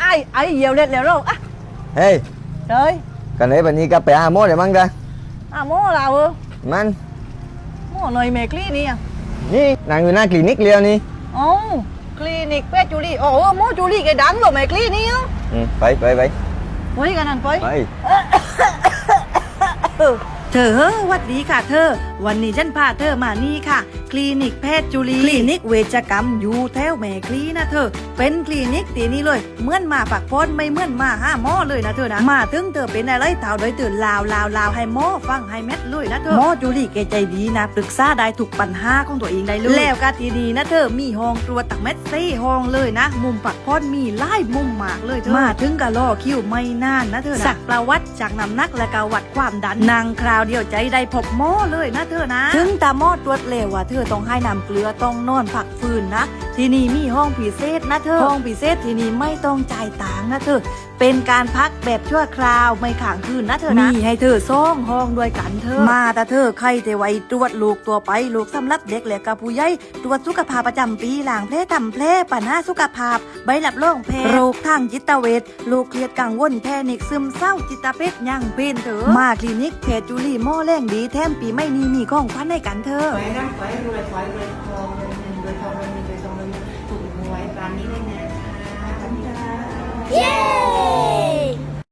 ไอ้ไอ้เหี่ยวเล็ดแล้วเราอะเฮ้ยเฮ้ยกันไหนบันนี้ก็ไปหาหมอเดี๋ยวมั้งจ้ะอะโม่เราเออมันโม่หน่อยเมคลี่นี่อะนี่นางอยู่หน้าคลินิกเลียวนี่เอ้าคลินิกแพทย์จูลี่โอ้โม่จูลี่แกดังเหรอเมคลี่นี่อะอืมไปไปไปไปกันนั่นไปไป เธอเฮ้อวัดดีค่ะเธอ วันนี้ฉันพาเธอมานี่ค่ะ คลินิกแพทย์จุลีคลินิกเวชกรรมอยู่แถวแม่คลีนะเธอ เป็นคลินิกตีนี้เลยเหมือนมาปักพอนไม่เหมือนมาห้าหมอเลยนะเธอนะมาถึงเธอเป็นอะไรเท่าโดยตื่นลาวลาวลาวให้หมอฟังให้เม็ดเลยนะเธอหมอจุลีแกใจดีนะปรึกษาได้ทุกปัญหาของตัวเองได้เลยแล้วก็ทีดีนะเธอมีห้องตรวจตักเม็ดซี่ห้องเลยนะ มุมปักพอนมีไล่มุมมากเลยเธอมาถึงก็รอคิวไม่นานนะเธอนะสักประวัติจากน้ำหนักและก็วัดความดันนางคราาวเดียวใจได้พบหมอเลยนะเธอนะ ถึงตาหมอตรวจเลวว่าเธอต้องให้น้ำเกลือต้องนอนผักฟื้นนะ ที่นี่มีห้องพิเศษนะเธอห้องพิเศษที่นี่ไม่ต้องจ่ายตังค์นะเธอเป็นการพักแบบชั่วคราวไม่ขังคืนนะเธอนะมีให้เธอซ่องห้องด้วยกันเธอ มาแต่เธอใครแต่ไว้ตรวจลูกตัวไปลูกสำหรับเด็กและกับผู้ใหญ่ตรวจสุขภาพประจำปีหลังแพร่ทำแพร่ปัญหาสุขภาพ ใบหลับรองแพร่โรคทางจิตเวชลูกเครียดกังวลแพนิกซึมเศร้าจิตเภทยังเป็นเถอะมาคลินิกเพจจูลี่หม้อแรงดีแถมปีไม่นี้มีของขวัญให้กันเธอขอให้ร่ำขอให้รวยขอให้รวยทองรวยเงินรวยทองรวยเงินรวยทองรวยเงินถูกหวยปานนี้เลยน